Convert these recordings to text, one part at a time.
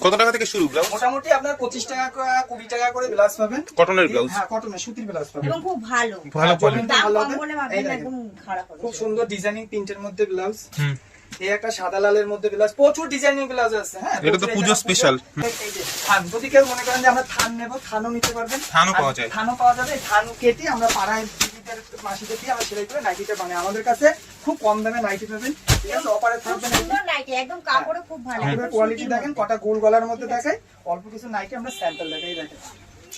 কত টাকা থেকে শুরু ব্লাউজ? মোটামুটি আপনার পঁচিশ টাকা করে- কুড়ি টাকা করে ব্লাউজ পাবেন। কটনের ব্লাউজ? হ্যাঁ কটনের সুতির ব্লাউজ পাবেন। এবং খুব ভালো। ভালো কোয়ালিটি ভালো কম বলে এই না, একদম খারাপ হবে। খুব সুন্দর ডিজাইনিং প্রিন্টের মধ্যে ব্লাউজ। হুম। এই একটা সাদা লালের মধ্যে ব্লাউজ প্রচুর ডিজাইনিং ব্লাউজ আছে হ্যাঁ? এটা তো পুজো যে থান যদি কেউ মনে করেন যে আমরা থান নেব থানও নিতে পারবেন। থানও পাওয়া যায়। থানও পাওয়া যাবে থান কেটে আমরা পাড়ায় দিদিদের মাসিদের দিয়ে আমরা সেলাই করে নাইটিটা বানাই। আমাদের কাছে খুব কম দামে নাইটি পাবেন ঠিক আছে? অপারে থাকবে নাইটি। সুন্দর নাইটি একদম কাপড়ও খুব ভালো। কোয়ালিটি দেখেন কটা গোল গলার মধ্যে দেখায় অল্প কিছু নাইটি আমরা স্যাম্পল দেখাই দেখেন।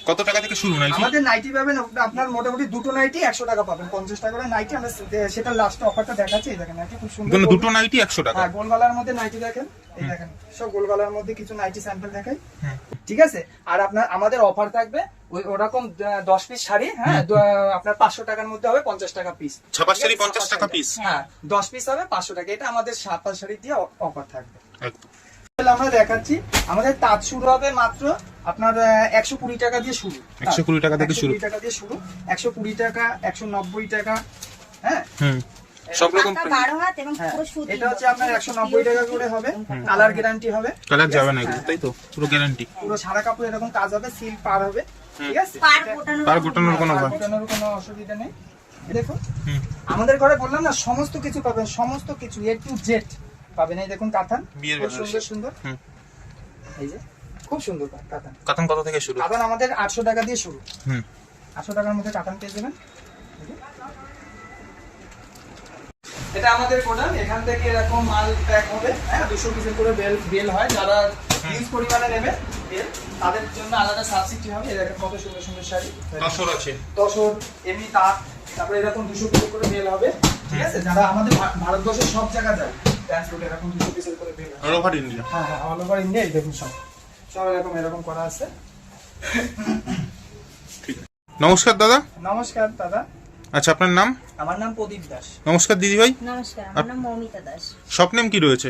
কত টাকা থেকে শুরু নাইটি আমাদের নাইটি পাবেন আপনার মোটামুটি দুটো নাইটি একশো টাকা পাবেন। পঞ্চাশ টাকা করে নাইটি আমরা সেটা লাস্ট অফারটা দেখাচ্ছি এই দেখেন নাইটি খুব সুন্দর মানে দুটো নাইটি একশো টাকা। হ্যাঁ গোলগলার মধ্যে নাইটি দেখেন এই দেখেন সব গোলগলার মধ্যে কিছু নাইটি স্যাম্পল দেখাই। হুম। ঠিক আছে? আর আপনার আমাদের অফার থাকবে ওই ওরকম দশ পিস শাড়ি হ্যাঁ আপনার পাঁচশো টাকার মধ্যে হবে পঞ্চাশ টাকা পিস ছাপার শাড়ি 50 টাকা পিস হ্যাঁ দশ পিস হবে পাঁচশো টাকা এটা আমাদের সাতটা শাড়ি দিয়ে অফার থাকবে। একদম। আমরা দেখাচ্ছি। আমাদের তাঁত শুরু হবে মাত্র আপনার একশো কুড়ি টাকা দিয়ে শুরু। 120 টাকা থেকে শুরু। টাকা দিয়ে শুরু। একশো কুড়ি টাকা একশো নব্বই টাকা হ্যাঁ? সব রকম হ্যাঁ, পুরো সুতি। এটা হচ্ছে আপনার একশো নব্বই টাকা করে হবে। কালার গ্যারান্টি হবে। কালার যাবে না হ্যাঁ, তাই তো? পুরো গ্যারান্টি। পুরো সারা কাপড় এরকম কাজ হবে সিল পার হবে। ঠিক আছে? পার গোটানোর কোনো পার ভয় গোটানোর কোনো অসুবিধা নেই। আমাদের ঘরে বললাম না সমস্ত কিছু পাবেন সমস্ত কিছু এ টু জেড পাবেন এই দেখুন কাতান বিয়ের সুন্দর সুন্দর। এই যে খুব সুন্দর কাতান কাতান কত থেকে শুরু? কাতান আমাদের আটশো টাকা দিয়ে শুরু। হুম। আটশো টাকার মধ্যে কাতান পেয়ে যাবেন। এটা আমাদের গোডাউন। এখান থেকে এরকম মাল প্যাক হবে। হ্যাঁ দুশো পিসের করে বেল বেল হয়। যারা হিউজ পরিমাণে নেবে বেল তাদের জন্য আলাদা সাবসিডি হবে। এরকম কত সুন্দর সুন্দর শাড়ি। দশর আছে। দশর এমনি তাঁত তারপরে এরকম দুশো পিসের করে বেল হবে। ঠিক আছে? যারা আমাদের ভারতবর্ষের সব জায়গা যায় এরকম পিসের করে হয় ওভার ইন্ডিয়া হ্যাঁ হ্যাঁ অল ওভার ইন্ডিয়া এই দেখুন সব। সব এরকম এরকম করা আছে। নমস্কার দাদা। নমস্কার দাদা। আচ্ছা আপনার নাম? আমার নাম প্রদীপ দাস। নমস্কার দিদি ভাই। নমস্কার আমার নাম মৌমিতা দাস। শপ নেম কি রয়েছে?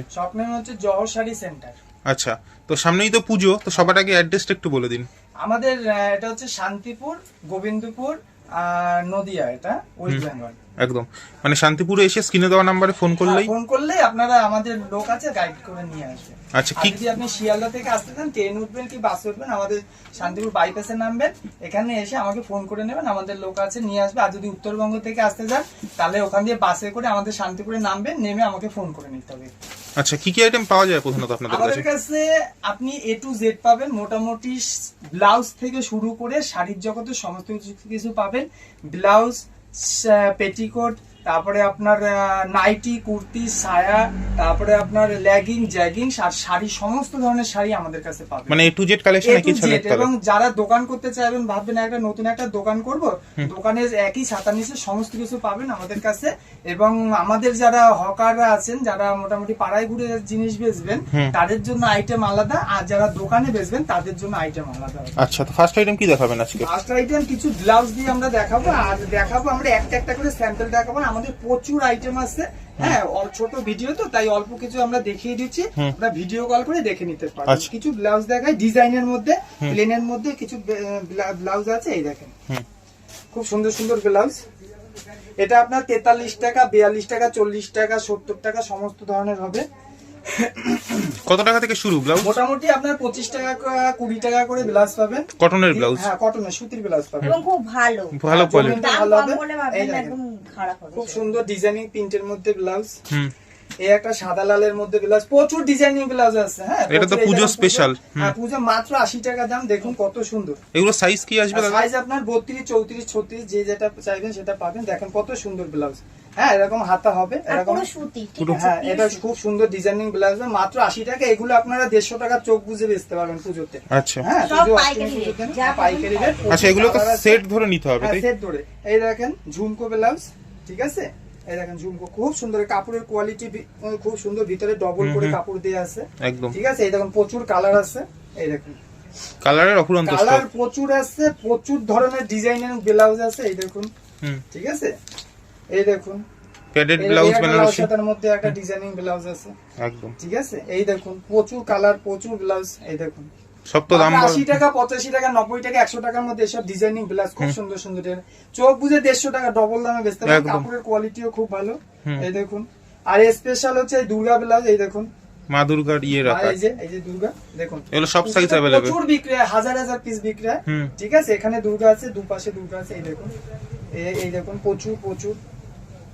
হচ্ছে জহর শাড়ি সেন্টার। আচ্ছা তো সামনেই তো পুজো তো সবার আগে অ্যাড্রেসটা একটু বলে দিন। আমাদের আহ, এটা হচ্ছে শান্তিপুর গোবিন্দপুর আর নদিয়া এটা ওয়েস্ট বেঙ্গল একদম। মানে শান্তিপুরে এসে স্ক্রিনে দেওয়া নাম্বারে ফোন করলেই ফোন করলে আপনারা আমাদের লোক আছে গাইড করে নিয়ে আসবে। আচ্ছা কি যদি আপনি শিয়ালদা থেকে আসতে চান ট্রেন উঠবেন কি বাসে উঠবেন আমাদের শান্তিপুর বাইপাসে নামবেন এখানে এসে আমাকে ফোন করে নেবেন আমাদের লোক আছে নিয়ে আসবে। আর যদি উত্তরবঙ্গ থেকে আসতে চান তাহলে ওখান দিয়ে বাসে করে আমাদের শান্তিপুরে নামবেন নেমে আমাকে ফোন করে নিতে হবে। আচ্ছা কি কি আইটেম পাওয়া যায় প্রধানত আপনাদের কাছে? আমাদের কাছে আপনি এ টু জেড পাবেন মোটামুটি ব্লাউজ থেকে শুরু করে শাড়ির জগতে সমস্ত কিছু- কিছু পাবেন। ব্লাউজ পেটিকোট তারপরে আপনার নাইটি কুর্তি সায়া তারপরে আপনার লেগিং জ্যাগিং আর শাড়ি সমস্ত ধরনের শাড়ি আমাদের কাছে পাবেন। মানে এ টু জেড কালেকশন একই Z, এবং যারা দোকান করতে চাইবেন ভাববেন একটা নতুন একটা দোকান করব দোকানের একই ছাতা নিচে সমস্ত কিছু পাবেন আমাদের কাছে এবং আমাদের যারা হকাররা আছেন যারা মোটামুটি পাড়ায় ঘুরে জিনিস বেচবেন তাদের জন্য আইটেম আলাদা আর যারা দোকানে বেচবেন তাদের জন্য আইটেম আলাদা আচ্ছা তো ফার্স্ট আইটেম কি দেখাবেন আজকে? ফার্স্ট আইটেম কিছু ব্লাউজ দিয়ে আমরা দেখাবো আর দেখাবো আমরা একটা একটা করে স্যাম্পল দেখাবো আমাদের প্রচুর আইটেম আছে। হ্যাঁ ছোট ভিডিও তো তাই অল্প কিছু আমরা দেখিয়ে দিচ্ছি। আমরা ভিডিও কল করে দেখে নিতে পারব। আচ্ছা। কিছু ব্লাউজ দেখাই ডিজাইনের মধ্যে প্লেনের মধ্যে কিছু ব্লাউজ আছে এই দেখেন। খুব সুন্দর সুন্দর ব্লাউজ এটা আপনার তেতাল্লিশ টাকা বিয়াল্লিশ টাকা চল্লিশ টাকা সত্তর টাকা সমস্ত ধরনের হবে। কত টাকা থেকে শুরু ব্লাউজ? মোটামুটি আপনার পঁচিশ টাকা কুড়ি টাকা করে ব্লাউজ পাবেন। কটনের ব্লাউজ? হ্যাঁ কটনের সুতির ব্লাউজ পাবেন। এবং খুব ভালো। ভালো হ্যাঁ, কোয়ালিটি দাম ভালো কম হবে। বলে এই ভাববেন না, দেখেন। একদম খারাপ হবে। খুব সুন্দর ডিজাইনিং প্রিন্টের মধ্যে ব্লাউজ। হুম। এই একটা সাদা লালের মধ্যে ব্লাউজ। প্রচুর ডিজাইনিং ব্লাউজ আছে হ্যাঁ এটা তো পুজো হুম। হ্যাঁ পুজো মাত্র আশি টাকা দাম। দেখুন কত সুন্দর। এগুলো সাইজ কি আসবে দাদা? সাইজ আপনার বত্রিশ চৌত্রিশ ছত্রিশ যে যেটা চাইবেন সেটা পাবেন। দেখেন কত সুন্দর ব্লাউজ। হ্যাঁ এরকম হাতা হবে এরকম হ্যাঁ এটা খুব সুন্দর ডিজাইনিং ব্লাউজ মাত্র আশি টাকা এগুলো আপনারা দেড়শো টাকা চোখ বুঝে বেচতে পারবেন পুজোতে। আচ্ছা। হ্যাঁ পাইকারি হ্যাঁ, আচ্ছা এগুলো তো। সেট ধরে নিতে হবে হ্যাঁ সেট ধরে। এই দেখেন ঝুমকো ব্লাউজ ঠিক আছে? এই দেখেন ঝুমকো খুব সুন্দর কাপড়ের কোয়ালিটি খুব সুন্দর ভিতরে ডবল করে কাপড় দেওয়া আছে। একদম। ঠিক আছে? এই দেখুন প্রচুর কালার আছে। এই দেখুন। কালারের অফুরন্ত কালার প্রচুর আছে প্রচুর ধরনের ডিজাইনের ব্লাউজ আছে এই দেখুন। হুম। ঠিক আছে? এই দেখুন। প্যাডেড ব্লাউজ বেনারসি সাদার মধ্যে একটা ডিজাইনিং ব্লাউজ আছে। একদম। ঠিক আছে? এই দেখুন প্রচুর কালার প্রচুর ব্লাউজ এই দেখুন। সব তো দাম বল- আশি টাকা পঁচাশি টাকা নব্বই টাকা একশো টাকার মধ্যে এসব ডিজাইনিং ব্লাউজ খুব সুন্দর সুন্দর। চোখ বুঝে দেড়শো টাকা ডবল দামে বেচতে পারেন। কাপড়ের কোয়ালিটিও খুব ভালো। এই দেখুন। আর স্পেশাল হচ্ছে এই দুর্গা ব্লাউজ এই দেখুন। মা দুর্গার ইয়ে রাখা। এই যে এই যে দুর্গা দেখুন। এগুলো সব সাইজ অ্যাভেলেবেল প্রচুর বিক্রি হাজার হাজার পিস বিক্রি ঠিক আছে? এখানে দুর্গা আছে দুপাশে দুর্গা আছে এই দেখুন। এই দেখুন প্রচুর প্রচুর।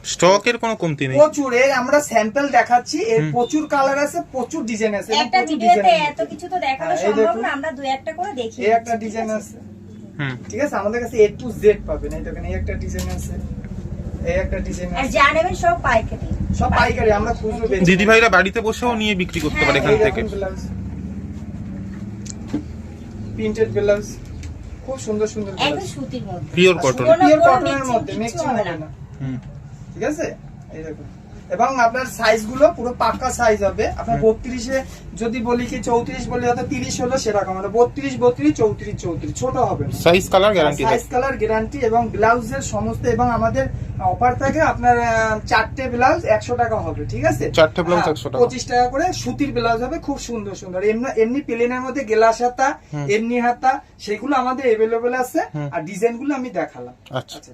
স্টকের কোনো কমতি নেই। প্রচুর এর আমরা স্যাম্পল দেখাচ্ছি এর প্রচুর কালার আছে প্রচুর ডিজাইন আছে একটা ভিডিওতে ডিজাইন এত কিছু তো দেখানো হ্যাঁ, সম্ভব না আমরা দুই একটা করে দেখি এই একটা ডিজাইন আছে? হুম। ঠিক আছে আমাদের কাছে এ টু জেড পাবেন এই দেখেন এই একটা ডিজাইন আছে এই একটা ডিজাইন আর আছে। যা নেবেন সব পাইকারি। সব পাইকারি আমরা খুচরো বেচি। দিদি ভাইরা বাড়িতে বসেও নিয়ে বিক্রি করতে পারে এখান থেকে। ব্লাউজ প্রিন্টেড ব্লাউজ খুব সুন্দর সুন্দর একদম ব্লাউজ সুতির মধ্যে। পিওর কটন পিওর কটনের মধ্যে মিক্সিং হবে। না। হুম। ঠিক আছে? এবং আপনার সাইজগুলো পুরো পাক্কা সাইজ হবে। আপনার বত্রিশে যদি বলি কি চৌত্রিশ বলি হয়তো তিরিশ হলো সেরকম। মানে বত্রিশ বত্রিশ চৌত্রিশ চৌত্রিশ। ছোট হবে। Size colour guarantee size colour guarantee এবং ব্লাউজের সমস্ত এবং আমাদের অফার থাকে আপনার চারটে ব্লাউজ একশো টাকা হবে ঠিক আছে? চারটে blouse হ্যাঁ, 100 টাকা। পঁচিশ টাকা করে সুতির ব্লাউজ হবে খুব সুন্দর সুন্দর। এমনি এমনি প্লেনের মধ্যে গেলাস হাতা এমনি হাতা সেগুলো আমাদের এভেলেবেল আছে। আর ডিজাইনগুলো আমি দেখালাম। আচ্ছা। আচ্ছা,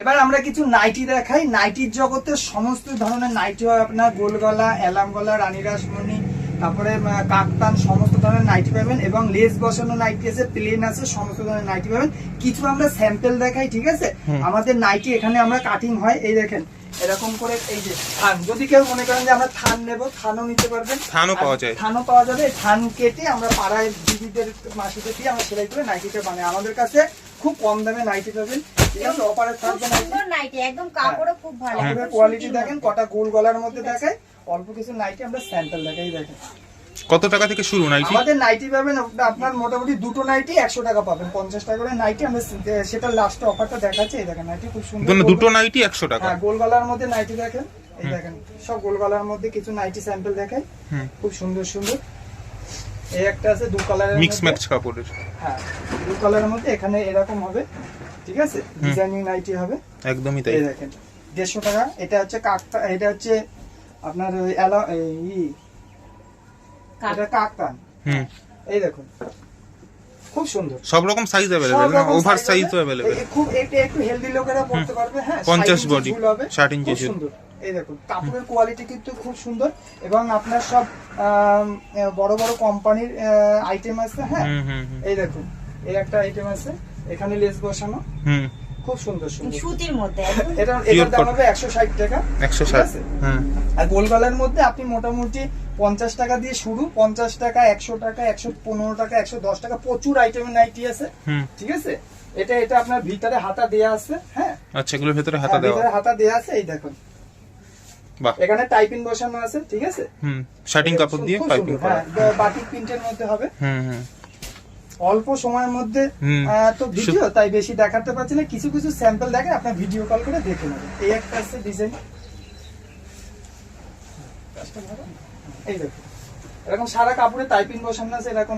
এবার আমরা কিছু নাইটি দেখাই। নাইটির জগতে সমস্ত ধরনের নাইটি হয় আপনার গোল গলা এলাম গলা রানী রাসমণি তারপরে কাকতান সমস্ত ধরনের নাইটি পাবেন এবং লেস বসানো নাইটি আছে প্লেন আছে সমস্ত ধরনের নাইটি পাবেন। কিছু আমরা স্যাম্পল দেখাই ঠিক আছে? আমাদের নাইটি এখানে আমরা কাটিং হয় এই দেখেন এরকম করে এই যে থান। যদি কেউ মনে করেন যে আমরা থান নেব থানও নিতে পারবেন। থানও পাওয়া যায়। থানও পাওয়া যাবে। থান কেটে আমরা পাড়ায় দিদিদের মাসিদের দিয়ে আমরা সেলাই করে নাইটিটা বানাই। আমাদের কাছে খুব কম দামে নাইটি পাবেন। ঠিক আছে অপারে থাকবে নাইটি একদম কাপড়ও খুব ভালো। কাপড়ের কোয়ালিটি দেখেন কটা গোল গলার মধ্যে দেখায়। অল্প কিছু নাইটি আমরা স্যাম্পল দেখাই দেখেন। কত টাকা থেকে শুরু নাইটি? আমাদের নাইটি পাবেন আপনার মোটামুটি দুটো নাইটি একশো টাকা পাবেন। পঞ্চাশ টাকা করে নাইটি আমরা সেটা লাস্ট অফারটা দেখাচ্ছি এই দেখেন নাইটি খুব সুন্দর গোল- দুটো নাইটি একশো টাকা। হ্যাঁ গোল গলার মধ্যে নাইটি দেখেন এই দেখেন সব গোল গলার মধ্যে কিছু নাইটি স্যাম্পল দেখাই খুব সুন্দর সুন্দর। এই একটা আছে দু কালারের মিক্স ম্যাচ কাপড়ের। হ্যাঁ দু কালারের মধ্যে এখানে এরকম হবে ঠিক আছে? ডিজাইনিং নাইটি হবে। একদমই তাই। দেখেন দেড়শো টাকা। এটা হচ্ছে কাকতা এটা হচ্ছে আপনার ওই অ্যালা- এই ই, এটা কাকতান। হুম। এই দেখুন খুব সুন্দর। সব রকম সাইজ অ্যাভেলেবেল না? ওভার সাইজও। অ্যাভেলেবেল খুব এটা একটু হেলদি লোকেরা পড়তে পারবে হ্যাঁ 50 ষাট ইঞ্চি body, ঝুল হবে, 60 ইঞ্চি সুন্দর। এই দেখুন কাপড়ের কোয়ালিটি কিন্তু খুব সুন্দর এবং আপনার সব বড় বড় কোম্পানির আইটেম আছে হ্যাঁ? হুম হুম হুম। এই দেখুন এই একটা আইটেম আছে এখানে লেস বসানো। হুম। খুব সুন্দর সুন্দর। সুতির মধ্যে এটা এটার দাম হবে একশো ষাট টাকা একশো ঠিক ষাট আছে? হুম। আর গোলগলার মধ্যে আপনি মোটামুটি পঞ্চাশ টাকা দিয়ে শুরু পঞ্চাশ টাকা একশো টাকা একশো পনেরো টাকা একশো দশ টাকা প্রচুর আইটেমের নাইটি আছে হুম। ঠিক আছে? এটা এটা আপনার ভিতরে হাতা দেয়া আছে হ্যাঁ? আচ্ছা এগুলোর ভেতরে হাতা হ্যাঁ, দেওয়া। ভিতরে হাতা দেয়া আছে এই দেখুন। এখানে টাইপিং বসানো আছে ঠিক আছে? হুম শার্টিং কাপড় দিয়ে পাইপিং হ্যাঁ বাটিক প্রিন্টের মধ্যে হবে। হুম হুম। অল্প সময়ের মধ্যে তো ভিডিও তাই বেশি দেখাতে পারছি না। কিছু কিছু স্যাম্পল দেখেন আপনার ভিডিও কল করে দেখে নেবেন। এই একটা আছে ডিজাইন এই দেখুন। এরকম সারা কাপড়ে টাইপিং বসানো আছে এরকম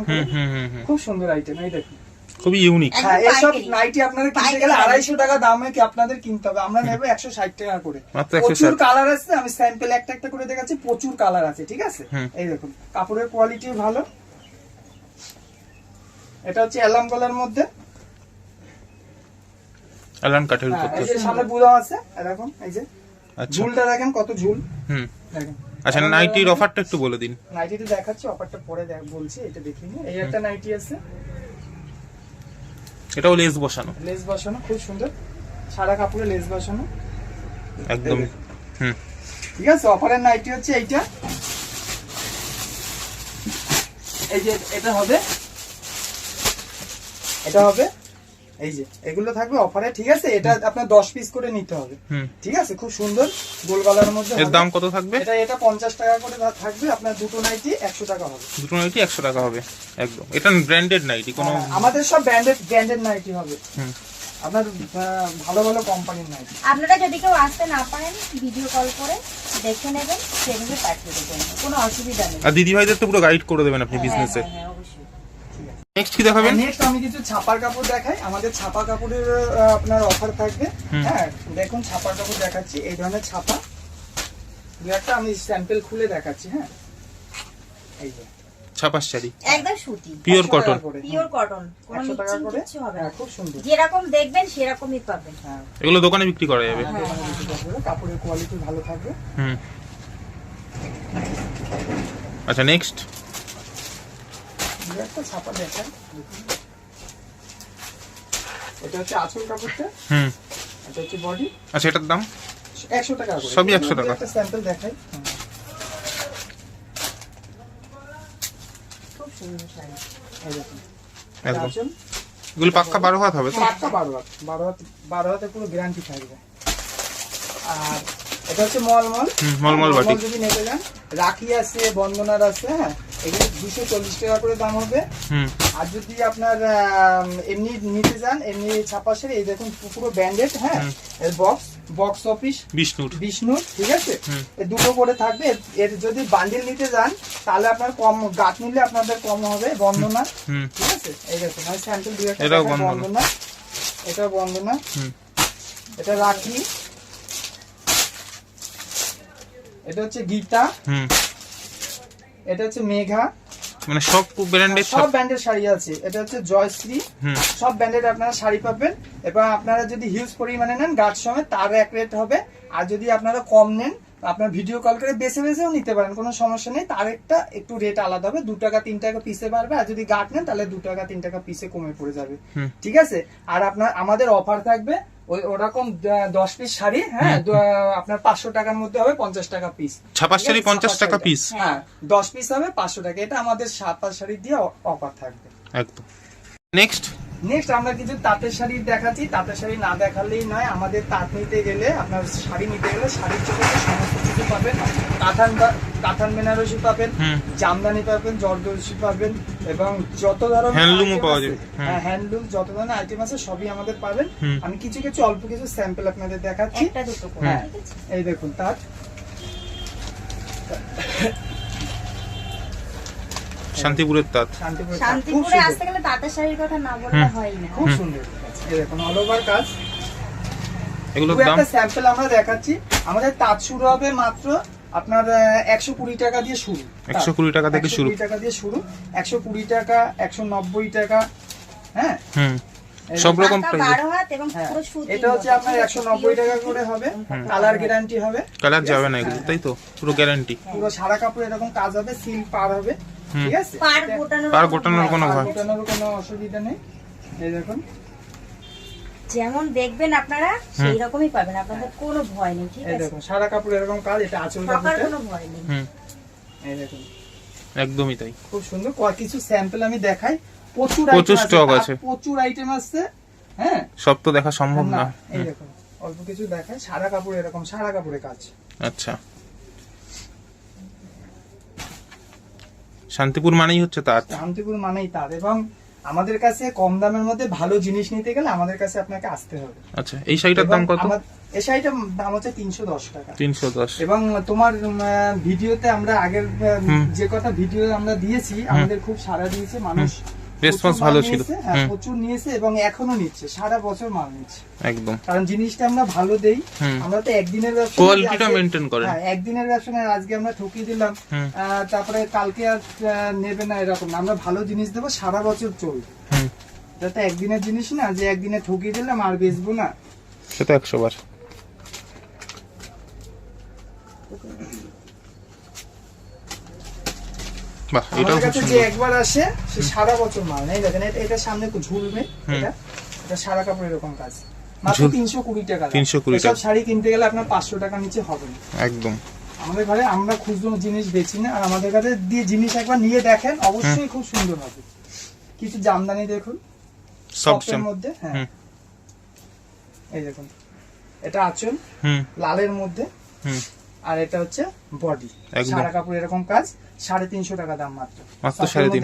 খুব সুন্দর আইটেম এই দেখুন। খুবই ইউনিক হ্যাঁ এসব নাইটি আপনাদের কিনতে গেলে আড়াইশো টাকা দামে কি আপনাদের কিনতে হবে? আমরা নেব একশো ষাট টাকা করে। প্রচুর কালার আছে আমি স্যাম্পল একটা একটা করে দেখাচ্ছি প্রচুর কালার আছে ঠিক আছে? এই দেখুন কাপড়ের কোয়ালিটি ভালো। এটা হচ্ছে অ্যালাম গলার মধ্যে। অ্যালান কাঠের হ্যাঁ, উপর এই যে সামনে বুড়া আছে এরকম এই যে আচ্ছা। ঝুলটা দেখেন কত ঝুল। হুম। দেখেন। আচ্ছা নাইটির অফারটা একটু বলে দিন। নাইটিটা দেখাচ্ছি অফারটা পরে দেখ বলছি এটা দেখিয়ে নিই। এই একটা নাইটি আছে। এটাও লেস বসানো। লেস বসানো খুব সুন্দর। সারা কাপড়ে লেস বসানো। একদম হুম। ঠিক আছে অফারের নাইটি হচ্ছে এইটা। এই যে এটা হবে। এটা হবে এই যে এগুলো থাকবে অফারে ঠিক আছে? এটা আপনার দশ পিস করে নিতে হবে। হুম। ঠিক আছে? খুব সুন্দর গোলগলার মধ্যে এর দাম কত থাকবে? এটা এটা পঞ্চাশ টাকা করে থাকবে। আপনার দুটো নাইটি একশো টাকা হবে। দুটো নাইটি একশো টাকা হবে। একদম। এটা ব্র্যান্ডেড নাইটি কোনো হ্যাঁ, আমাদের সব ব্র্যান্ডেড ব্র্যান্ডেড নাইটি হবে। হুম। আপনার আহ, ভালো ভালো কোম্পানির নাইটি আপনারা যদি কেউ আসতে না পারেন ভিডিও কল করে দেখে নেবেন সেগুলো পাঠিয়ে দেবেন। কোনো অসুবিধা নেই। আর দিদি ভাইদের তো পুরো গাইড করে দেবেন আপনি বিজনেসে হ্যাঁ, নেক্সট কি দেখাবেন? নেক্সট আমি কিছু ছাপার কাপড় দেখাই। আমাদের ছাপা কাপড়ের আপনার অফার থাকবে। হ্যাঁ দেখুন ছাপার কাপড় দেখাচ্ছি। এই ধরনের ছাপা। দু একটা আমি স্যাম্পল খুলে দেখাচ্ছি হ্যাঁ। এই যে। শাড়ি। একদম সুতি। পিওর কটন পিওর কটন কোনো মিক্সিং হবে হ্যাঁ না খুব সুন্দর। যেরকম দেখবেন সেরকমই পাবেন। হ্যাঁ। এগুলো দোকানে বিক্রি করা যাবে। হ্যাঁ, কাপড়ের কোয়ালিটি ভালো থাকবে। হুম। আচ্ছা নেক্সট একটা ছাপা এটা হচ্ছে আঁচল কাপড়টা। হুম। এটা হচ্ছে বডি আচ্ছা এটার দাম? একশো টাকা করে। সবই 100 টাকা। একটা স্যাম্পল দেখাই। খুব সুন্দর শাড়ি এই দেখুন। একদম। এগুলো পাক্কা বারো হাত হবে তো? পাক্কা বারো হাত। পুরো গ্যারান্টি থাকবে। আর এটা হচ্ছে মলমল। মলমল। যদি নেবে যান রাখি আছে বন্দনার আছে হ্যাঁ? এগুলো দুশো চল্লিশ টাকা করে দাম হবে। আর যদি আপনার এমনি নিতে যান এমনি ছাপাশের এই দেখুন পুরো ব্যান্ডেড হ্যাঁ? এর বক্স বক্স অফিস বিষ্ণুর। বিষ্ণু ঠিক আছে? দুটো করে থাকবে। এর- যদি বান্ডিল নিতে যান তাহলে আপনার কম গাছ নিলে আপনাদের কম হবে বন্দনা। হুম ঠিক আছে? এই দেখুন আমি স্যাম্পল এটাও বন্দনা। এটা বন্দনা। হুম। এটা রাখি। এটা হচ্ছে গীতা। হুম। এটা হচ্ছে মেঘা। মানে সব ব্র্যান্ডের সব ব্র্যান্ডের শাড়ি আছে। এটা হচ্ছে জয়শ্রী। সব ব্র্যান্ডের আপনারা শাড়ি পাবেন। এবং আপনারা যদি হিউজ পরিমাণে নেন গাছ সমেত তার এক রেট হবে। আর যদি আপনারা কম নেন আপনার ভিডিও কল করে বেছে বেছেও নিতে পারেন কোনো সমস্যা নেই। তার একটা একটু রেট আলাদা হবে। দু টাকা তিন টাকা পিসে বাড়বে। আর যদি গাছ নেন তাহলে দু টাকা তিন টাকা পিসে কমে পড়ে যাবে। ঠিক আছে? আর আপনার আমাদের অফার থাকবে ওই ওরকম দশ পিস শাড়ি হ্যাঁ আপনার পাঁচশো টাকার মধ্যে হবে পঞ্চাশ টাকা পিস ছাপার শাড়ি পঞ্চাশ টাকা পিস হ্যাঁ দশ পিস হবে পাঁচশো টাকা। এটা আমাদের সাপার শাড়ি দিয়ে অফার থাকবে। একদম। নেক্সট নেক্সট আমরা কিছু তাঁতের শাড়ি দেখাচ্ছি। তাঁতের শাড়ি না দেখালেই নয় আমাদের তাঁত নিতে গেলে আপনার শাড়ি নিতে গেলে শাড়ির জন্য সমস্ত কিছু পাবেন। কাঁথান বা- কাঁথান বেনারসি পাবেন জামদানি পাবেন জর্দর্শি পাবেন এবং যত ধরনের item পাওয়া যাবে। হ্যাঁ হ্যান্ডলুম যত ধরনের আইটেম আছে সবই আমাদের পাবেন। আমি কিছু কিছু অল্প কিছু স্যাম্পল আপনাদের দেখাচ্ছি। একটা দুটো হ্যাঁ এই দেখুন তাঁত। শান্তিপুরের তাঁত। শান্তিপুরের শান্তিপুরে আসতে গেলে তাঁতের শাড়ির কথা না বললে হয় না। খুব সুন্দর। এই দেখুন অল ওভার কাজ। এগুলোর দাম? একটা স্যাম্পল আমরা দেখাচ্ছি। আমাদের তাঁত শুরু হবে মাত্র আপনার একশো কুড়ি টাকা দিয়ে শুরু। 120 টাকা থেকে শুরু। টাকা দিয়ে শুরু। একশো কুড়ি টাকা একশো নব্বই টাকা হ্যাঁ? হুম। সব রকম হ্যাঁ, এটা হচ্ছে আপনার একশো নব্বই টাকা করে হবে। কালার গ্যারান্টি হবে। কালার যাবে না এগুলো তাই তো? পুরো গ্যারান্টি পুরো সারা কাপড় এরকম কাজ হবে সিল্ক পার হবে। ঠিক আছে? পার গোটানোর কোনো গোটানোর কোনো আর ভয় গোটানোর কোনো অসুবিধা নেই। এই দেখুন। যেমন দেখবেন আপনারা সেই রকমই পাবেন। আপনাদের কোনো ভয় নেই ঠিক আছে? দেখুন সারা কাপড় এরকম কাজ এটা আঁচল কাপড়টা কোনো ভয় নেই। হুম। এই দেখুন। একদমই তাই। খুব সুন্দর। কিছু স্যাম্পল আমি দেখাই। প্রচুর প্রচুর স্টক আছে। প্রচুর আইটেম আছে হ্যাঁ? সব তো দেখা সম্ভব না না। এই দেখুন অল্প কিছু দেখাই। সারা কাপড় এরকম সারা কাপড়ে কাজ। আচ্ছা। শান্তিপুর মানেই হচ্ছে তার। শান্তিপুর মানেই তার। এবং আমাদের কাছে কম দামের মধ্যে ভালো জিনিস নিতে গেলে আমাদের কাছে আপনাকে আসতে হবে। আচ্ছা এই শাড়িটার দাম কত? এই শাড়িটার দাম হচ্ছে তিনশো দশ টাকা। তিনশো দশ। এবং তোমার ভিডিওতে আমরা আগের যে কথা ভিডিও আমরা দিয়েছি আমাদের খুব সাড়া দিয়েছে মানুষ। প্রচুর ভালো ছিল। হ্যাঁ প্রচুর নিয়েছে এবং এখনও নিচ্ছে সারা বছর মাল নিচ্ছে। একদম। কারণ জিনিসটা আমরা ভালো দেই আমরা তো একদিনের ব্যবসা Quality টা আজকে- maintain করেন। হ্যাঁ, একদিনের ব্যবসা নয়, আজকে আমরা ঠকিয়ে দিলাম তারপরে কালকে আর নেবে না এরকম না আমরা ভালো জিনিস দেবো সারা বছর চলবে। হুম। যাতে একদিনের জিনিস না যে একদিনে ঠকিয়ে দিলাম আর বেচবো না। সেটা তো একশো বার। বাহ এটাও খুব কাছে যে সুন্দর। একবার আসে সে সারা বছর মাল নেই দেখেন এটা- এটা সামনে একটু ঝুলবে এটা। এটা সারা কাপড় এরকম কাজ। মাত্র ঝুল- তিনশো কুড়ি টাকা। 320 টাকা। শাড়ি কিনতে গেলে আপনার পাঁচশো টাকা নিচে হবে না। একদম। আমাদের ঘরে আমরা খুচরো জিনিস বেচি না আর আমাদের কাছে দিয়ে জিনিস একবার নিয়ে দেখেন অবশ্যই খুব সুন্দর হবে। কিছু জামদানি দেখুন। সফটের মধ্যে হ্যাঁ। এই দেখুন এটা আঁচল হুম। লালের মধ্যে হুম। আর এটা হচ্ছে বডি। সারা কাপড় এরকম কাজ সাড়ে তিনশো টাকা দাম মাত্র। মাত্র সাড়ে তিন।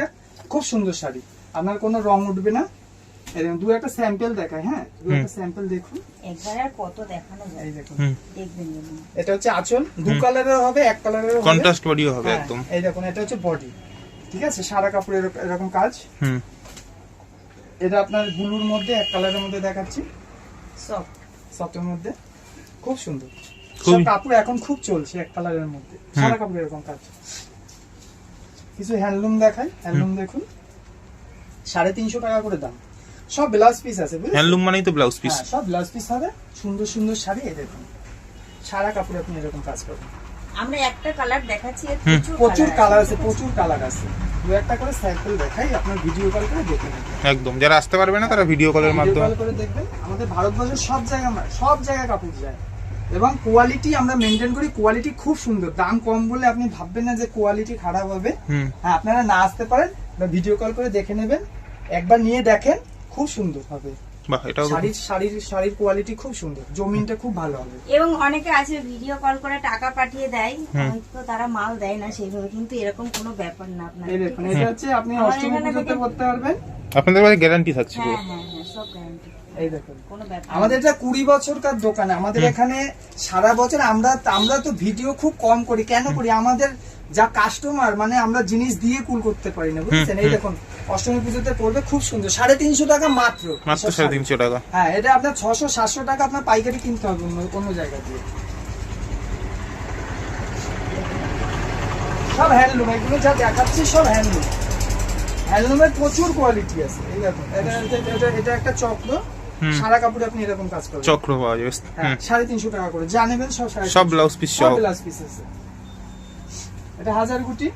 খুব সুন্দর শাড়ি। আপনার কোনো রং উঠবে না। এরকম দু একটা স্যাম্পল দেখায় হ্যাঁ? দু একটা স্যাম্পল দেখুন। একবার আর কত দেখানো যায় এই দেখুন। দেখবেন এটা হচ্ছে আঁচল দু কালারের হবে এক কালারের হবে। কন্ট্রাস্ট বডিও হবে হ্যাঁ, একদম। এই দেখুন এটা হচ্ছে বডি ঠিক আছে? সারা কাপড় এরক- এরকম কাজ। হুম। এটা আপনার ব্লুর মধ্যে এক কালারের মধ্যে দেখাচ্ছি। সব সফটের মধ্যে। খুব সুন্দর। কাপড় এখন খুব চলছে এক কালারের মধ্যে। সারা কাপড় এরকম কাজ। কিছু হ্যান্ডলুম দেখাই হ্যান্ডলুম দেখুন। সাড়ে তিনশো টাকা করে দাম। সব ব্লাউজ পিস আছে হ্যান্ডলুম মানেই তো ব্লাউজ পিস। হ্যাঁ সব ব্লাউজ পিস হবে। সুন্দর সুন্দর শাড়ি এই দেখুন। সারা কাপড়ে আপনি এরকম কাজ করবেন। আমরা একটা কালার দেখাচ্ছি প্রচুর কালার আছে। প্রচুর কালার আছে। দু একটা করে স্যাম্পল দেখাই আপনার ভিডিও কল করে দেখে নেবেন। একদম। যারা আসতে পারবে না তারা ভিডিও কলের ভিডিও মাধ্যমে। কল করে দেখবেন। আমাদের ভারতবর্ষের সব জায়গায় সব জায়গায় কাপড় যায়। এবং কোয়ালিটি আমরা মেনটেন করি কোয়ালিটি খুব সুন্দর। দাম কম বলে আপনি ভাববেন না যে কোয়ালিটি খারাপ হবে। হ্যাঁ আপনারা না আসতে পারেন বা ভিডিও কল করে দেখে নেবেন। একবার নিয়ে দেখেন খুব সুন্দর হবে। শাড়ির শাড়ির শাড়ির কোয়ালিটি খুব সুন্দর। জমিনটা খুব ভালো হবে। এবং অনেকে আছে ভিডিও কল করে টাকা পাঠিয়ে দেয়। তারা মাল দেয় না সেইভাবে কিন্তু এরকম কোনো ব্যাপার না আপনার এটা হচ্ছে আপনি আমাদের অষ্টমী এখানে পুজোতে করতে পারবেন। আপনাদের গ্যারান্টি থাকছে হ্যাঁ হ্যাঁ হ্যাঁ সব গ্যারান্টি এই দেখুন। আমাদের এটা কুড়ি বছরকার দোকান আমাদের এখানে সারা বছর আমরা আমরা তো ভিডিও খুব কম করি। কেন করি? আমাদের যা কাস্টমার মানে আমরা জিনিস দিয়ে কুল করতে পারি না বুঝছেন? এই দেখুন অষ্টমী পুজোতে পড়বে খুব সুন্দর। সাড়ে তিনশো টাকা মাত্র। মাত্র সাড়ে তিনশো টাকা। হ্যাঁ এটা আপনার ছশো সাতশো টাকা আপনার পাইকারি কিনতে হবে অন্য কোনো জায়গা দিয়ে। সব হ্যান্ডলুম এগুলো যা দেখাচ্ছি সব হ্যান্ডলুম হ্যান্ডলুমের প্রচুর কোয়ালিটি আছে এই দেখুন। এটা এটা- একটা চক্র। সারা কাপড়ে আপনি এরকম কাজ করবেন। চক্র পাওয়া যাবে। হ্যাঁ সাড়ে তিনশো টাকা করে। যা নেবেন সব সব ব্লাউজ পিস সব ব্লাউজ পিস আছে। এটা হাজার গুটি।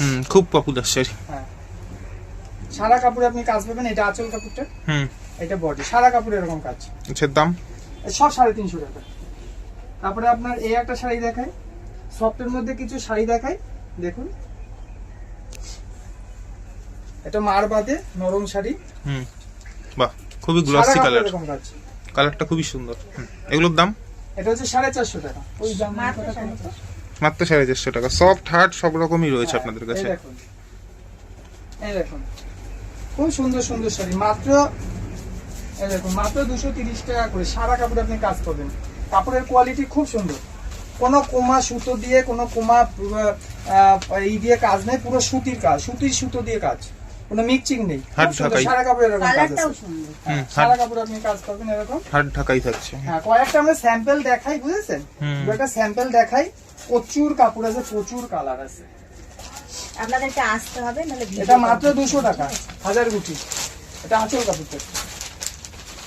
হুম খুব পপুলার শাড়ি হ্যাঁ। সারা কাপড়ে আপনি কাজ পাবেন এটা আঁচল কাপড়টা। হুম। এটা বডি সারা কাপড়ে এরকম কাজ। এর দাম? সব সাড়ে তিনশো টাকা। তারপরে আপনার এই একটা শাড়ি দেখাই। সফটের মধ্যে কিছু শাড়ি দেখাই। দেখুন। এটা মার বাদে নরম শাড়ি। হুম। বাহ। খুবই গ্লসি কালার কালারটা খুবই সুন্দর। হুম। এগুলোর দাম? এটা হচ্ছে সাড়ে চারশো টাকা। ওই দাম মাত্র কত সাড়ে টাকা? মাত্র সাড়ে চারশো টাকা। সফট হার্ড সব রকমই রয়েছে হ্যাঁ, আপনাদের কাছে। দেখুন। এই দেখুন। খুব সুন্দর সুন্দর শাড়ি। মাত্র এই দেখুন মাত্র দুশো তিরিশ টাকা করে। সারা কাপড় আপনি কাজ করবেন। কাপড়ের কোয়ালিটি খুব সুন্দর। কোনো কোমা সুতো দিয়ে কোনো কোমা ই দিয়ে কাজ নেই। পুরো সুতির কাজ সুতির সুতো দিয়ে কাজ। কোনো মিক্সিং নেই। হাত ঢাকাই। সারা কাপড়ে এরকম কাজ আছে। হ্যাঁ, হুম, সারা হাত- আপনি কাজ করবেন এরকম। হার্ড ঢাকাই থাকছে। হ্যাঁ কয়েকটা আমরা স্যাম্পল দেখাই বুঝেছেন? একটা স্যাম্পল দেখাই। প্রচুর কাপড় আছে প্রচুর কালার আছে। আপনাদেরকে আসতে হবে নাহলে এটা মাত্র করতে দুশো হবে। টাকা হাজার গুটি। এটা আঁচল কাপড়টা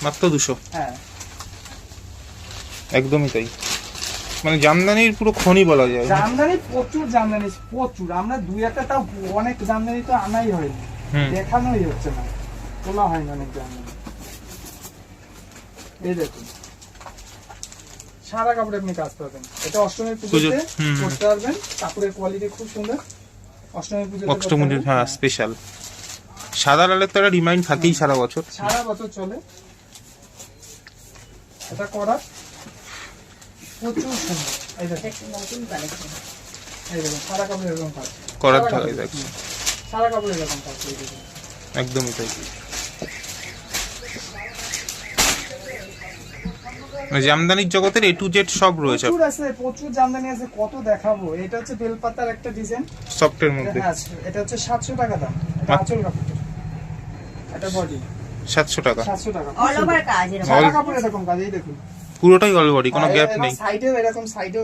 মাত্র দুশো? হ্যাঁ। একদমই তাই। মানে জামদানির পুরো খনি বলা যায়। জামদানি প্রচুর জামদানি প্রচুর। আমরা দুই একটা তাও অনেক জামদানি তো আনাই হয়নি। দেখানোই হচ্ছে না তোলা হয়নি অনেক জামদানি এই দেখুন সারা কাপড়ে আপনি কাজ পাবেন এটা অষ্টমীর পুজোতে। করতে পারবেন কাপড়ের কোয়ালিটি খুব সুন্দর。পুজোতে অষ্টমীর হ্যাঁ স্পেশাল সাদা লালের তো একটা রিমাইন্ড থাকেই সারা বছর সারা বছর চলে এটা করা প্রচুর সুন্দর এই দেখুন নতুন কালেকশন এই দেখুন সারা কাপড় এরকম কাজ করার সারা কাপড় এরকম কাজ একদমই তাই। জামদানির জগতের এ টু জেড সব রয়েছে। প্রচুর আছে প্রচুর জামদানি আছে কত দেখাবো? এটা হচ্ছে বেলপাতার একটা ডিজাইন সফটের মধ্যে। হ্যাঁ এটা হচ্ছে সাতশো টাকা দাম। আঁচল কাপড়। এটা বডি সাতশো টাকা। সাতশো টাকা। অল ওভার কাজ এরকম। সারা কাপড় এরকম কাজ এই দেখুন। পুরোটাই অল বডি কোনো গ্যাপ নেই। সাইডেও এরকম সাইডেও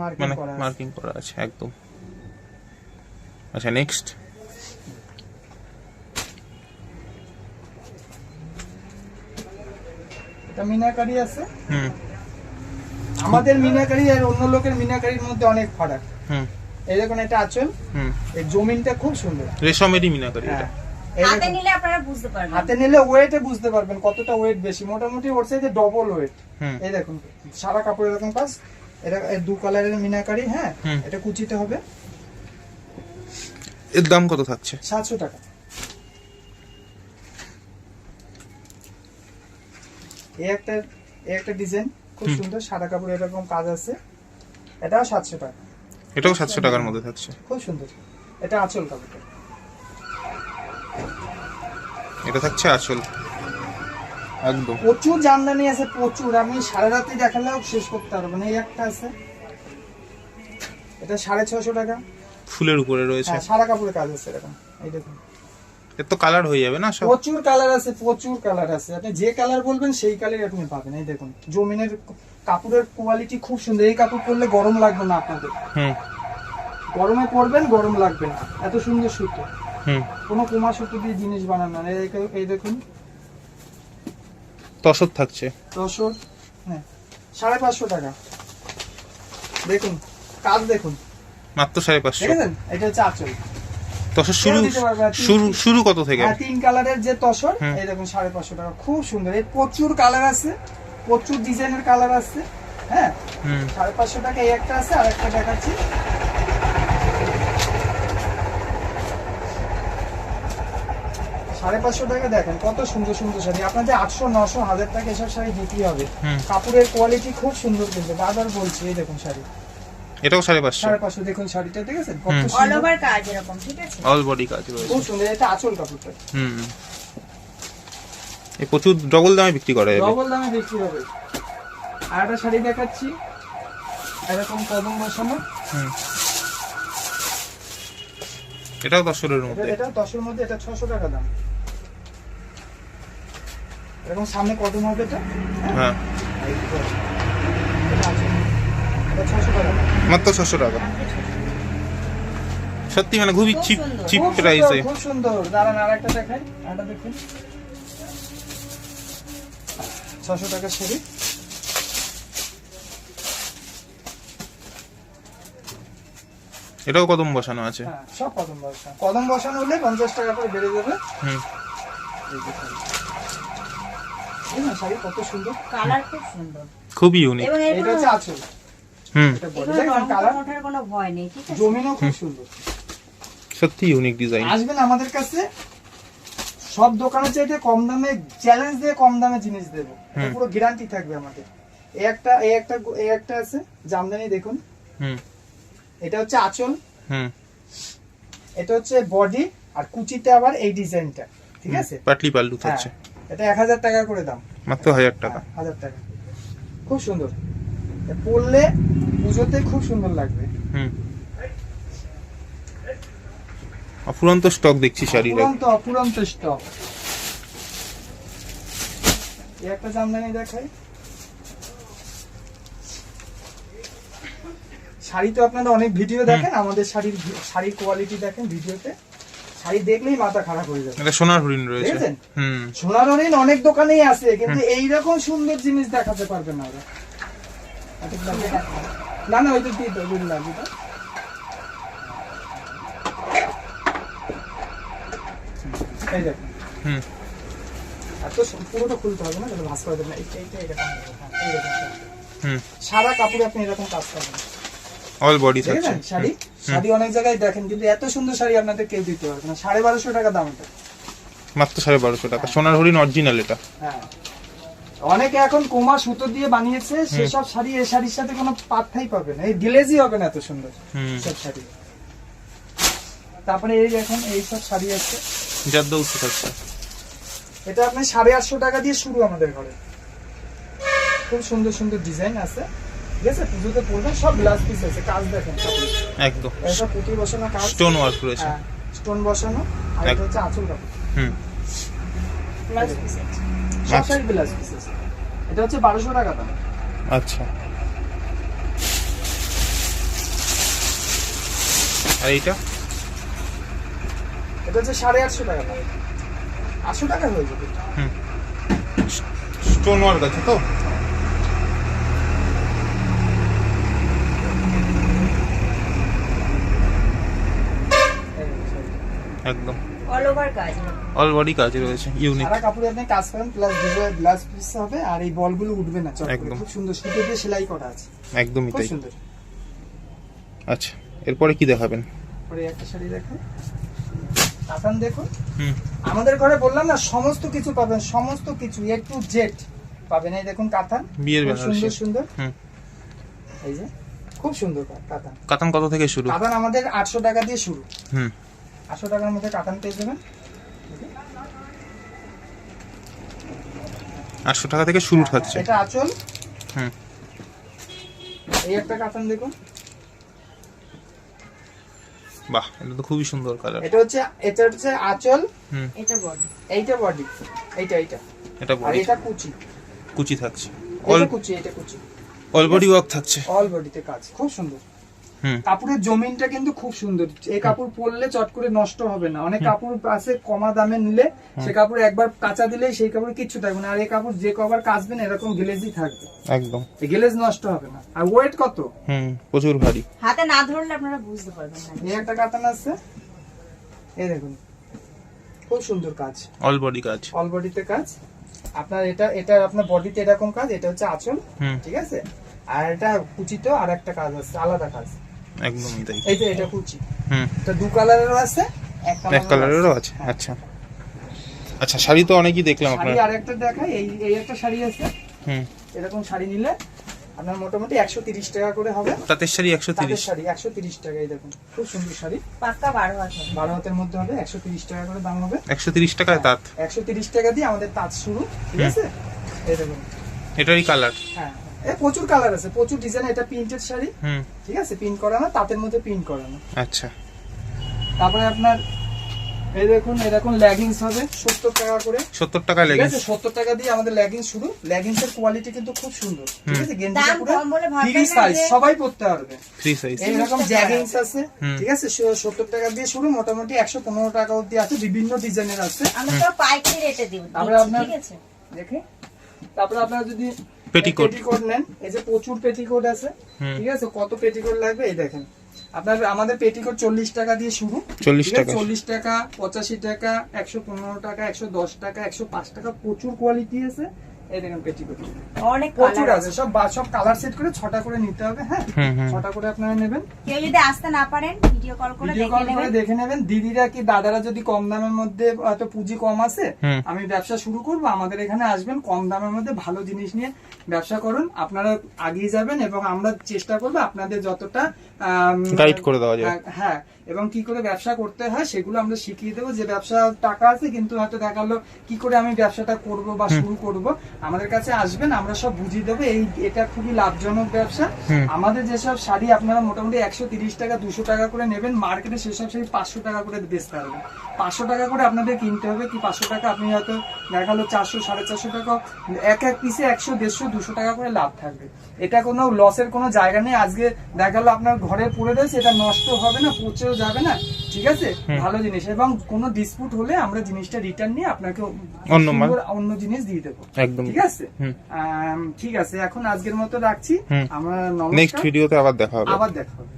মার্কিং মানে করা আছে। মার্কিং করা আছে একদম। আচ্ছা নেক্সট এটা মিনাকারি আছে। হুম। আমাদের মিনাকারি আর অন্য লোকের মিনাকারির মধ্যে অনেক ফারাক। হুম। এই দেখুন এটা আঁচল। হুম। এই জমিনটা খুব সুন্দর। রেশমেরই মিনাকারি এটা। হ্যাঁ। হাতে নিলে আপনারা বুঝতে পারবেন। হাতে নিলে ওয়েটে বুঝতে পারবেন কতটা ওয়েট বেশি। মোটামুটি ওর সাইডে ডবল ওয়েট হুম। এই দেখুন সারা কাপড় এরকম কাজ এটা দু কালারের মিনাকারি হ্যাঁ। হুম। এটা কুচিতে হবে। এর দাম কত থাকছে? সাতশো টাকা। এই একটা এই একটা ডিজাইন খুব সুন্দর সাদা কাপড় এরকম কাজ আছে। এটাও সাতশো টাকা। এটাও সাতশো টাকার মধ্যে থাকছে। খুব সুন্দর। এটা আঁচল কাপড়টা। এটা থাকছে আসল একদম। প্রচুর জামদানি আছে প্রচুর। আমি সারা রাতে দেখালেও শেষ করতে পারব না। এই একটা আছে। এটা সাড়ে ছশো টাকা। ফুলের উপরে রয়েছে। হ্যাঁ সারা কাপড়ের কাজ আছে এরকম। এই দেখুন। এর তো কালার হয়ে যাবে না সব? প্রচুর কালার আছে প্রচুর কালার আছে। আপনি যে কালার বলবেন সেই কালার আপনি পাবেন। এই দেখুন জমিনের কাপড়ের কোয়ালিটি খুব সুন্দর। এই কাপড় পরলে গরম লাগবে না আপনাদের। হুম। গরমে পরবেন গরম লাগবে না। এত সুন্দর সুতো। হুম। কোনো কুমা সুতো দিয়ে জিনিস বানানো না। এই দেখুন- তসর থাকছে। দশর হ্যাঁ সাড়ে পাঁচশো টাকা। দেখুন কাজ দেখুন। মাত্র সাড়ে পাঁচশো। এটা হচ্ছে আঁচল। তসর শুরু শুরু শুরু কত থেকে? তিন কালারের যে তসর এই দেখুন সাড়ে পাঁচশো টাকা। খুব সুন্দর। এই প্রচুর কালার আছে। প্রচুর ডিজাইনের কালার আছে। হ্যাঁ? সাড়ে পাঁচশো টাকা এই একটা আছে আর একটা দেখাচ্ছি। সাড়ে পাঁচশো টাকা দেখেন কত সুন্দর সুন্দর শাড়ি। আপনাদের আটশো নশো হাজার টাকা এসব শাড়ি বিক্রি হবে। কাপড়ের কোয়ালিটি খুব সুন্দর কিন্তু। বারবার বলছি এই দেখুন শাড়ি। এটাও সাড়ে পাঁচশো। সাড়ে পাঁচশো দেখুন শাড়িটা দেখেছেন কত অল ওভার কাজ এরকম ঠিক আছে? অল বডি কাজ রয়েছে। খুব সুন্দর এটা আঁচল কাপড়টা। হুম। এই প্রচুর ডবল দামে বিক্রি করা যাবে। ডবল দামে বিক্রি হবে। আর একটা শাড়ি দেখাচ্ছি। এরকম কদম বসানো। হুম। এটাও তসরের এটা মধ্যে। এটা দশের মধ্যে এটা ছশো টাকা দাম। এরকম সামনে কদম হবে এটা? হ্যাঁ। মাত্র ছশো টাকা। সত্যি মানে খুবই চিপ চিপ প্রাইসে খুব সুন্দর। দাঁড়ান দেখাই আরেকটা দেখুন। ছশো টাকা শাড়ি এটাও কদম বসানো আছে। হ্যাঁ সব কদম বসানো। কদম বসানো হলে পঞ্চাশ টাকা করে বেড়ে যাবে। হুম। এই না, শাড়ি কত সুন্দর। কালার খুব সুন্দর। খুবই ইউনিক এটা হচ্ছে আঁচল। জমিনও খুব সুন্দর। সত্যি ইউনিক ডিজাইন আসবেন আমাদের কাছে সব দোকানের চাইতে কম দামে চ্যালেঞ্জ দিয়ে কম দামে জিনিস দেবো। পুরো গ্যারান্টি থাকবে আমাদের। এই একটা এই একটা এই একটা আছে জামদানি দেখুন। হুম। এটা হচ্ছে আঁচল। হুম। এটা হচ্ছে বডি আর কুচিতে আবার এই ডিজাইনটা ঠিক আছে? পাটলি পাল্লু হ্যাঁ থাকছে। এটা এক হাজার টাকা করে দাম। মাত্র হাজার টাকা। হ্যাঁ, হাজার টাকা। খুব সুন্দর। এ পরলে পুজোতে খুব সুন্দর লাগবে। হুম। অফুরন্ত স্টক দেখছি শাড়ির। অপুরন্ত অপুরন্ত স্টক এই একটা জামদানি দেখাই। শাড়ি তো আপনারা অনেক ভিডিও দেখেন আমাদের শাড়ির শাড়ির কোয়ালিটি দেখেন ভিডিওতে শাড়ি দেখলেই মাথা খারাপ হয়ে যাবে। এটা সোনার হরিণ রয়েছে। হুম। সোনার হরিণ অনেক দোকানেই আছে কিন্তু এইরকম সুন্দর জিনিস দেখাতে পারবে না ওরা। না? না না ওইটা দিয়ে এই হুম। পুরোটা খুলতে হবে না তাহলে ভাস করে দেবেন এইটা এইটা এরকম দেবো, হ্যাঁ। হুম। সারা কাপড়ে আপনি এরকম কাজ পাবেন অল বডি শাড়ি? শাড়ি অনেক জায়গায় দেখেন কিন্তু এত সুন্দর শাড়ি আপনাদের কেউ দিতে পারবে না। সাড়ে বারোশো টাকা দাম এটা। মাত্র সাড়ে বারোশো টাকা। সোনার হরিণ অরিজিনাল এটা। হ্যাঁ। অনেকে এখন কোমা সুতো দিয়ে বানিয়েছে সেসব শাড়ি এই শাড়ির সাথে কোনো পাত্তাই পাবে না। এই গ্লেজই হবে না এত সুন্দর সব শাড়ি। তারপরে এই এখন এই সব শাড়ি আছে। দৌড়তে থাকছে এটা আপনি সাড়ে আটশো টাকা দিয়ে শুরু আমাদের ঘরে। খুব সুন্দর সুন্দর ডিজাইন আছে। ঠিক আছে পুজোতে পড়বেন সব গ্লাস পিস আছে। কাজ দেখেন একদম। এটা পুঁতি বসানো কাজ। স্টোন ওয়ার্ক রয়েছে হ্যাঁ স্টোন বসানো। আর এটা হচ্ছে আঁচল কাপড়। হুম। প্লাস পিস আছে। সব। শাড়ি গ্লাস পিস আছে এটা হচ্ছে বারোশো টাকা দাম। আচ্ছা। আর এইটা? এটা হচ্ছে সাড়ে আটশো টাকা দাম। আটশো টাকা হয়ে যাবে। হুম। স্টোন ওয়ার্ক আছে তো? একদম। অল ওভার কাজ অল বডি কাজ রয়েছে ইউনিক সারা কাপড়ে আপনি কাজ করেন প্লাস ডিজাইন গ্লাস পিস হবে আর এই বলগুলো উঠবে না চট একদম। খুব সুন্দর সুতো দিয়ে সেলাই করা আছে। একদমই খুব তাই। সুন্দর। আচ্ছা এরপরে কি দেখাবেন? পরে একটা শাড়ি দেখো কাতান দেখুন। হুম। আমাদের ঘরে বললাম না সমস্ত কিছু পাবেন সমস্ত কিছু এ টু জেড পাবেন। এই দেখুন কাতান। বিয়ের বেনারসি সুন্দর সুন্দর। হুম। এই যে খুব সুন্দর কাতান। কাতান কত থেকে শুরু? কাতান আমাদের আটশো টাকা দিয়ে শুরু। হুম। আটশো টাকার মধ্যে কাতান পেয়ে যাবেন। আটশো টাকা থেকে শুরু থাকছে এটা আঁচল। হুম। এই একটা কাতান দেখুন। বাহ এটা তো খুবই সুন্দর কালার। এটা হচ্ছে এটা হচ্ছে আঁচল। হুম। এটা বডি। এইটা বডি। এইটা এইটা। এটা আর বডি এটা কুচি। কুচি থাকছে। অল কুচি এটা কুচি। অল বডি ওয়ার্ক থাকছে। অল বডিতে কাজ। খুব সুন্দর। কাপড়ের জমিনটা কিন্তু খুব সুন্দর। এই কাপড় পরলে চট করে নষ্ট হবে না। অনেক কাপড় আছে কমা দামে নিলে সে কাপড় একবার কাঁচা দিলে সেই কাপড় কিচ্ছু থাকবে না। আর এই কাপড় যে কবার কাচবেন এরকম গ্লেজই থাকবে। একদম। এই গ্লেজ নষ্ট হবে না। আর ওয়েট কত? হুম প্রচুর ভারী। হাতে না ধরলে আপনারা বুঝতে পারবেন না। এই একটা কাতান আছে। এই দেখুন খুব সুন্দর কাজ। অল বডি কাজ। অল বডিতে কাজ। আপনার এটা এটা আপনার বডিতে এরকম কাজ এটা হচ্ছে আঁচল হুম। ঠিক আছে? আর এটা কুচিতেও আর একটা কাজ আছে আলাদা কাজ। একদমই তাই। এই যে এটা কুচি। হুম। এটা দু কালারেরও আছে এক কালারেরও আছে। আচ্ছা। আচ্ছা শাড়ি তো অনেকই দেখলাম শাড়ি আপনার। আর একটা দেখাই এই এই একটা শাড়ি আছে। হুম। এরকম শাড়ি নিলে আপনার মোটামুটি একশো তিরিশ টাকা করে হবে। তাঁতের শাড়ি একশো তাঁতের তিরিশ শাড়ি একশো তিরিশ টাকাই দেখুন খুব সুন্দর শাড়ি। পাক্কা বারো হাত হবে বারো হাতের মধ্যে হবে একশো তিরিশ টাকা করে দাম হবে। একশো তিরিশ টাকায় তাঁত। একশো তিরিশ টাকা দিয়ে আমাদের তাঁত শুরু ঠিক আছে? এই দেখুন। এটারই কালার। হ্যাঁ। এ প্রচুর কালার আছে প্রচুর ডিজাইন এটা প্রিন্টেড শাড়ি ঠিক আছে? প্রিন্ট করানো তাঁতের মধ্যে প্রিন্ট করানো। আচ্ছা। তারপরে আপনার এই দেখুন এরকম লেগিংস হবে সত্তর টাকা করে। সত্তর টাকা ঠিক আছে? সত্তর টাকা দিয়ে আমাদের লেগিংস শুরু। লেগিংস এর কোয়ালিটি কিন্তু খুব সুন্দর ঠিক আছে? গেঞ্জিটা পুরো ফ্রি সাইজ সবাই পরতে পারবে। ফ্রি সাইজ এইরকম জ্যাগিংস আছে ঠিক আছে? সত্তর টাকা দিয়ে শুরু মোটামুটি একশো পনেরো টাকা অব্দি আছে বিভিন্ন ডিজাইনের আছে। আমরা তো পাইকারি রেটে দিব তারপরে আপনার- দেখে। তারপরে আপনারা যদি পেটিকোট। পেটিকোট নেন। এই যে প্রচুর পেটিকোট আছে। ঠিক আছে? কত পেটিকোট লাগবে? এই দেখেন। আপনার আমাদের পেটিকোট চল্লিশ টাকা দিয়ে শুরু। চল্লিশ টাকা। চল্লিশ টাকা পঁচাশি টাকা একশো পনেরো টাকা একশো দশ টাকা একশো পাঁচ টাকা। প্রচুর কোয়ালিটি আছে। এই দেখেন পেটিকোট অনেক প্রচুর আছে সব সব কালার সেট করে ছটা করে নিতে হবে হ্যাঁ? হুম হুম। ছটা করে আপনারা নেবেন। কেউ যদি আসতে না পারেন ভিডিও কল করে ভিডিও কল করে দেখে নেবেন। দিদিরা কি দাদারা যদি কম দামের মধ্যে হয়তো পুঁজি কম আছে আমি ব্যবসা শুরু করব। আমাদের এখানে আসবেন কম দামের মধ্যে ভালো জিনিস নিয়ে ব্যবসা করুন। আপনারা আগিয়ে যাবেন এবং আমরা চেষ্টা করব আপনাদের যতটা গাইড করে দেওয়া যায়। হ্যাঁ, হ্যাঁ এবং কি করে ব্যবসা করতে হয় সেগুলো আমরা শিখিয়ে দেবো। যে ব্যবসা টাকা আছে কিন্তু হয়তো দেখাল কি করে আমি ব্যবসাটা করব বা শুরু করব। আমাদের কাছে আসবেন আমরা সব বুঝিয়ে দেবো। এই এটা খুবই লাভজনক ব্যবসা। আমাদের যেসব শাড়ি আপনারা মোটামুটি একশো তিরিশ টাকা দুশো টাকা করে নেবেন মার্কেটে সেসব শাড়ি পাঁচশো টাকা করে বেচতে পারবেন। পাঁচশো টাকা করে আপনাদের কিনতে হবে কি পাঁচশো টাকা? আপনি হয়তো দেখাল চারশো সাড়ে চারশো টাকা এক এক পিসে একশো দেড়শো দুশো টাকা করে লাভ থাকবে। এটা কোনো লসের কোনো জায়গা নেই। আজকে দেখাল আপনার ঘরে পড়ে রয়েছে এটা নষ্ট হবে না পচেও যাবে না ঠিক আছে? ভালো জিনিস। এবং কোনো ডিসপুট হলে আমরা জিনিসটা রিটার্ন নিয়ে আপনাকে অন্য জিনিস দিয়ে দেবো। একদম। ঠিক আছে? হুম। ঠিক আছে এখন আজকের মতো রাখছি। আমার নেক্সট ভিডিওতে আবার দেখা হবে। আবার দেখা হবে।